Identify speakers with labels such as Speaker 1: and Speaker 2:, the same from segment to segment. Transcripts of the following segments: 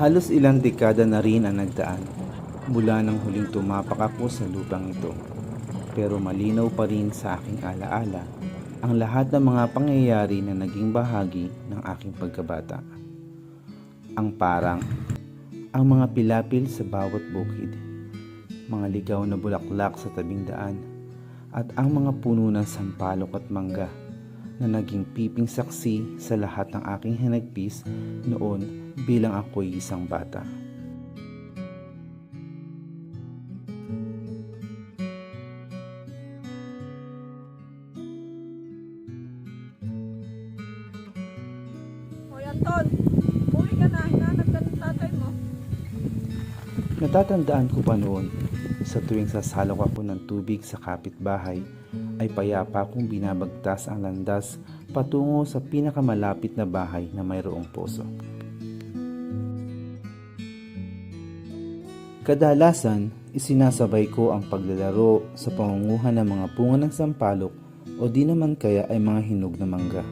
Speaker 1: Halos ilang dekada na rin ang nagdaan mula nang huling tumapak ako sa lupang ito. Pero malinaw pa rin sa aking alaala ang lahat ng mga pangyayari na naging bahagi ng aking pagkabata. Ang parang ang mga pilapil sa bawat bukid, mga ligaw na bulaklak sa tabing daan, at ang mga puno ng sampalok at mangga na naging piping saksi sa lahat ng aking hinagpis noon bilang ako'y isang bata.
Speaker 2: Hoy, Anton! Uwi ka na. Hinanap ka ng tatay mo.
Speaker 1: Natatandaan ko pa noon, sa tuwing sasalok ako ng tubig sa kapitbahay, ay payapa kong binabagtas ang landas patungo sa pinakamalapit na bahay na mayroong poso. Kadalasan, isinasabay ko ang paglalaro sa pangunguhan ng mga bunga ng sampalok o di naman kaya ay mga hinog na mangga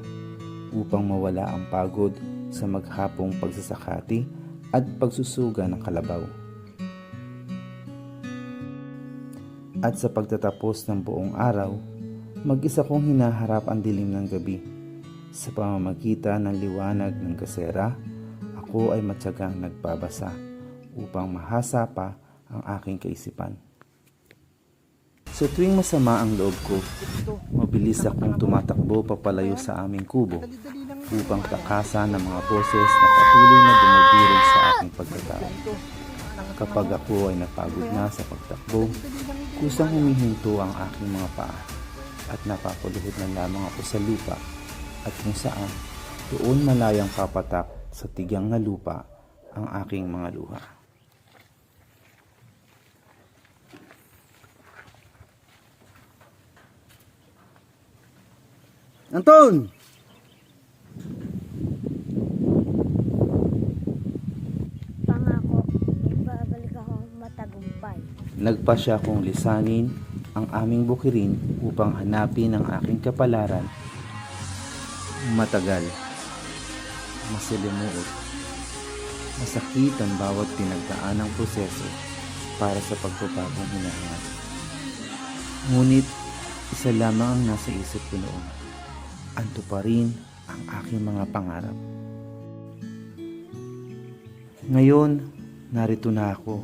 Speaker 1: upang mawala ang pagod sa maghapong pagsasakati at pagsusuga ng kalabaw. At sa pagtatapos ng buong araw, mag-isa kong hinaharap ang dilim ng gabi. Sa pamamagitan ng liwanag ng kasera, ako ay matyagang nagbabasa upang mahasa pa ang aking kaisipan. Sa tuwing masama ang loob ko, mabilis akong tumatakbo papalayo sa aming kubo upang takasan ng mga boses na patuloy na dumudurog sa aking pagkatao. Kapag ako ay napagod na sa pagtakbo, kusang humihinto ang aking mga paa at napapuluhod na lamang ako sa lupa at kung saan doon malayang papatak sa tigang na lupa ang aking mga luha.
Speaker 3: Anton!
Speaker 4: Pangako, ibabalik ako matagumpay.
Speaker 1: Nagpasya kong lisanin ang aming bukirin upang hanapin ang aking kapalaran. Matagal, masilimuot, masakit ang bawat pinagdaan ng proseso para sa pagbabagong hinahangad. Ngunit, isa lamang ang nasa isip ko noon. Anto pa rin ang aking mga pangarap. Ngayon, narito na ako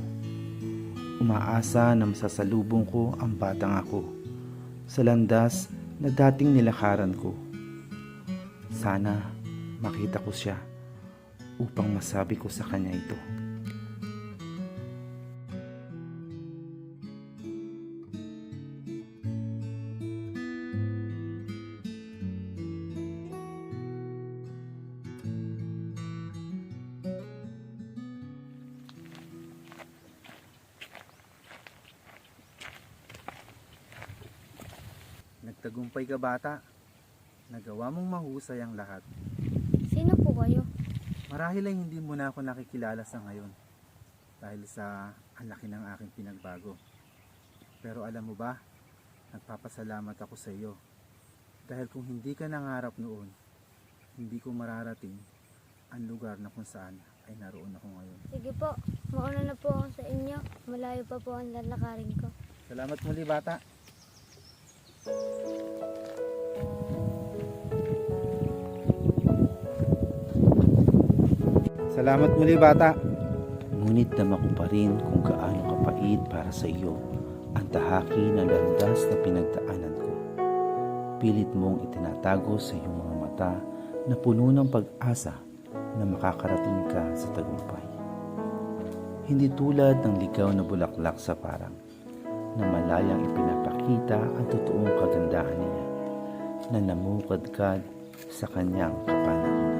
Speaker 1: umaasa na masasalubong ko ang batang ako sa landas na dating nilakaran ko. Sana makita ko siya upang masabi ko sa kanya ito. Nagtagumpay ka bata. Nagawa mong mahusay ang lahat.
Speaker 4: Sino po kayo?
Speaker 1: Marahil ay hindi mo na ako nakikilala sa ngayon dahil sa ang laki ng aking pinagbago. Pero alam mo ba, nagpapasalamat ako sa iyo dahil kung hindi ka nangarap noon, hindi ko mararating ang lugar na kung saan ay naroon ako ngayon.
Speaker 4: Sige po, mauna na po ako sa inyo. Malayo pa po ang lalakarin ko.
Speaker 1: Salamat muli bata. Salamat muli bata. Ngunit dama ko pa rin kung gaano kapait para sa iyo ang tahaki ng landas na pinagdaanan ko. Pilit mong itinatago sa iyong mga mata na puno ng pag-asa na makakarating ka sa tagumpay. Hindi tulad ng ligaw na bulaklak sa parang na malayang ipinapakita ang totoong kagandahan niya na namukadkad sa kanyang kapangyarihan.